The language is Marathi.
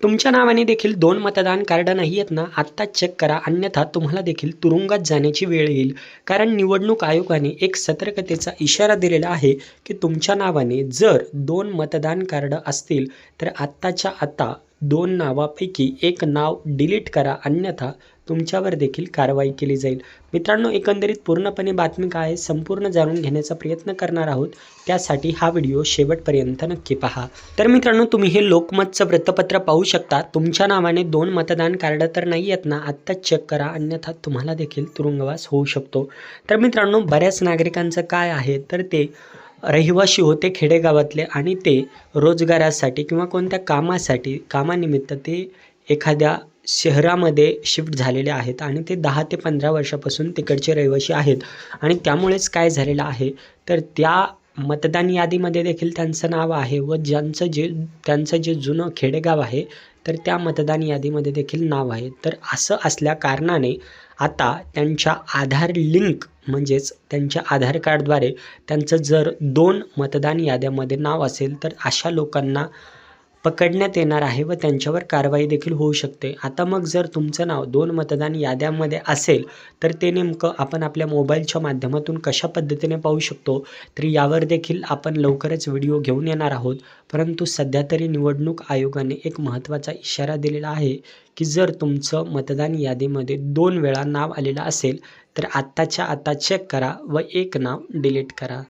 तुमच्या नावाने देखील दोन मतदान कार्ड नाही आहेत ना आत्ता चेक करा. अन्यथा तुम्हाला देखील तुरुंगात जाण्याची वेळ येईल. कारण निवडणूक आयोगाने एक सतर्कतेचा इशारा दिलेला आहे की तुमच्या नावाने जर दोन मतदान कार्ड असतील तर आत्ताच्या आत्ता दोन नावापैकी एक नाव डिलीट करा अन्यथा तुमच्यावर देखील कारवाई केली जाईल. मित्रांनो एकंदरीत पूर्णपणे बातमी काय आहे संपूर्ण जाणून घेण्याचा प्रयत्न करणार आहोत. त्यासाठी हा व्हिडिओ शेवटपर्यंत नक्की पहा. तर मित्रांनो तुम्ही हे लोकमतचं वृत्तपत्र पाहू शकता. तुमच्या नावाने दोन मतदान कार्ड तर नाही आहेत ना आत्ताच चेक करा अन्यथा तुम्हाला देखील तुरुंगवास होऊ शकतो. तर मित्रांनो बऱ्याच नागरिकांचं काय आहे तर ते रहिवाशी होते खेडेगावातले आणि ते रोजगारासाठी किंवा कोणत्या कामासाठी कामानिमित्त ते एखाद्या शहरामध्ये शिफ्ट झालेले आहेत आणि ते दहा ते पंधरा वर्षापासून तिकडचे रहिवासी आहेत. आणि त्यामुळेच काय झालेलं आहे? तर त्या मतदान यादीमध्ये देखील त्यांचं नाव आहे व ज्यांचं जे त्यांचं जे जुनं खेडेगाव आहे तर त्या मतदान यादीमध्ये देखील नाव आहे. तर असं असल्या कारणाने आता त्यांच्या आधार लिंक म्हणजेच त्यांच्या आधार कार्डद्वारे त्यांचं जर दोन मतदान याद्यामध्ये नाव असेल तर अशा लोकांना पकडण्यात येणार आहे व त्यांच्यावर कारवाई देखील होऊ शकते. आता मग जर तुमचं नाव दोन मतदान याद्यामध्ये असेल तर ते नेमकं आपण आपल्या मोबाईलच्या माध्यमातून कशा पद्धतीने पाहू शकतो? तर यावर देखील आपण लवकरच व्हिडिओ घेऊन येणार आहोत. परंतु सध्या तरी निवडणूक आयोगाने एक महत्त्वाचा इशारा दिलेला आहे की जर तुमचं मतदान यादीमध्ये दोन वेळा नाव आलेलं असेल तर आत्ताच्या आत्ता चेक करा व एक नाव डिलीट करा.